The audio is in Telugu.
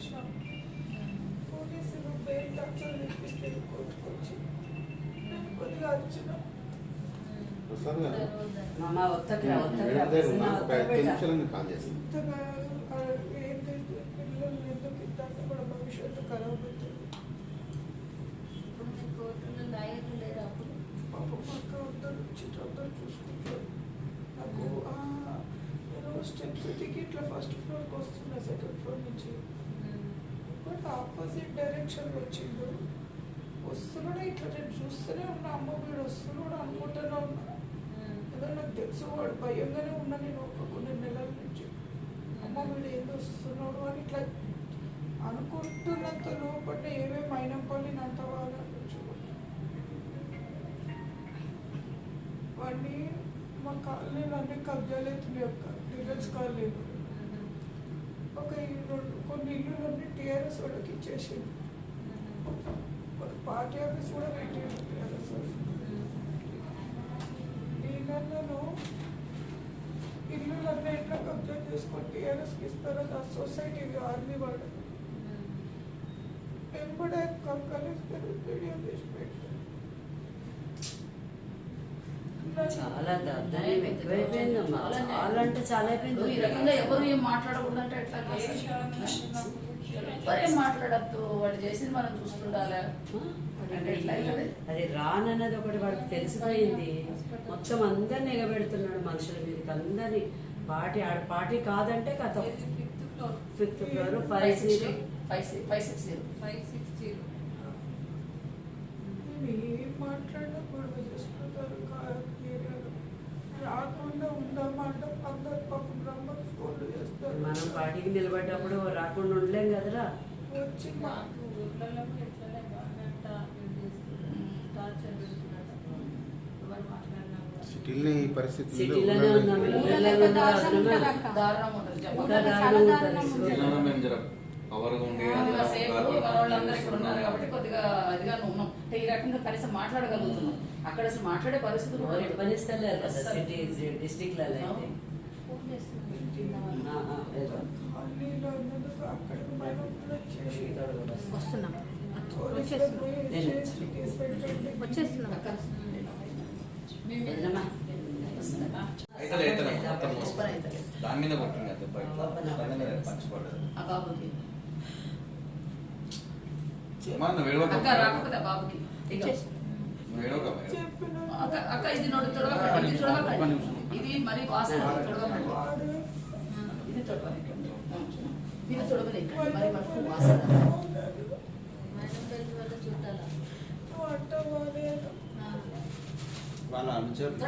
చేసినాం. పోలీసులు బెయిల్ లక్షలు తెప్పిస్తే కొట్టుకొచ్చి నేను కొద్దిగా వచ్చిన భవిష్యత్తు ఖరాబ్ అవుతుంది పాప పక్క అందరూ వచ్చి అందరూ చూసుకుంటారు. నాకు నేను స్టెప్స్ దిగి ఇట్లా ఫస్ట్ ఫ్లోర్కి వస్తున్నా సెకండ్ ఆపోజిట్ డైరెక్షన్ వచ్చిండు. వస్తున్నాడు ఇట్లా? నేను చూస్తూనే ఉన్నా అమ్మ వీడు వస్తున్నాడు అనుకుంటూనే ఉన్నా. ఏదో నాకు తెలుసు వాడు భయంగానే ఉన్నా నేను ఒక కొన్ని నెలల నుంచి. అమ్మ వీడు ఏందో వస్తున్నాడు అని ఇట్లా అనుకుంటున్నంత లోపల ఏమేమి అయినప్పటి అంత బాగా వాడిని మా కాలనీలు అన్ని కబ్జాలు అవుతున్నాయి అక్క. డీలర్స్ కాలనీలు ఒక ఈ రెండు కొన్ని ఇల్లులన్నీ టీఆర్ఎస్ వాళ్ళకి ఇచ్చేసింది ఒక పార్టీ ఆఫీస్ కూడా పెట్టింది టీఆర్ఎస్ వాళ్ళు డీలర్లను ఇల్లులన్నీ ఎట్లా కబ్జా చేసుకొని టీఆర్ఎస్కి ఇస్తారో ఆ సొసైటీ ఆర్మీ వాళ్ళు వెంబడే కలెక్టర్ వీడియో తీసి పెట్టారు చాలా దద్దరిల్లం ఎక్కువైపోయిందమ్మా చాలా అంటే చాలా అయిపోయింది. ఈ రకంగా ఎవరు ఏం మాట్లాడకూడదు అంటే ఎట్లా ఎవరు ఏం మాట్లాడద్దు? వాడు చేసింది మనం చూస్తుండాలి? అది రానన్నది ఒకటి వాడికి తెలిసిపోయింది. మొత్తం అందరిని ఎగబెడుతున్నాడు మనుషుల మీదకి అందరినీ. పార్టీ ఆడ పార్టీ కాదంటే కథ. Fifth floor. Five zero five six five six zero. Five six zero నేను ఏం మాట్లాడినా గొడవ చేసుకుంటారు ఏరియాలో రాకుండా ఉందామంటే అందరు పాపం రమ్మని ఫోన్లు చేస్తారు మనం పార్టీకి నిలబడ్డప్పుడు రాకుండా ఉండలేం కదరా. వచ్చి మాకు టార్చర్ ఎవరు మాట్లాడినా సిటీలో ఈ పరిస్థితుల్లో ఈ రకంగా కనీసం మాట్లాడగలుగుతున్నాం. అక్కడ అసలు మాట్లాడే పరిస్థితులు వస్తున్నాం. వచ్చేస్తున్నాం దాని మీద కొట్టింది. ఓపెన్ దాని మీద. అక్క రాకపోతే ఆ బాబుకి అక్క ఇది నోడు తొడవకండి తొడవకండి మరి వాసన తొడవకండి వాడు ఇది తొడవకండి ఇది తొడవలేకండి మరి మటుకు వాసన. వాళ్ళ అనుచరులు.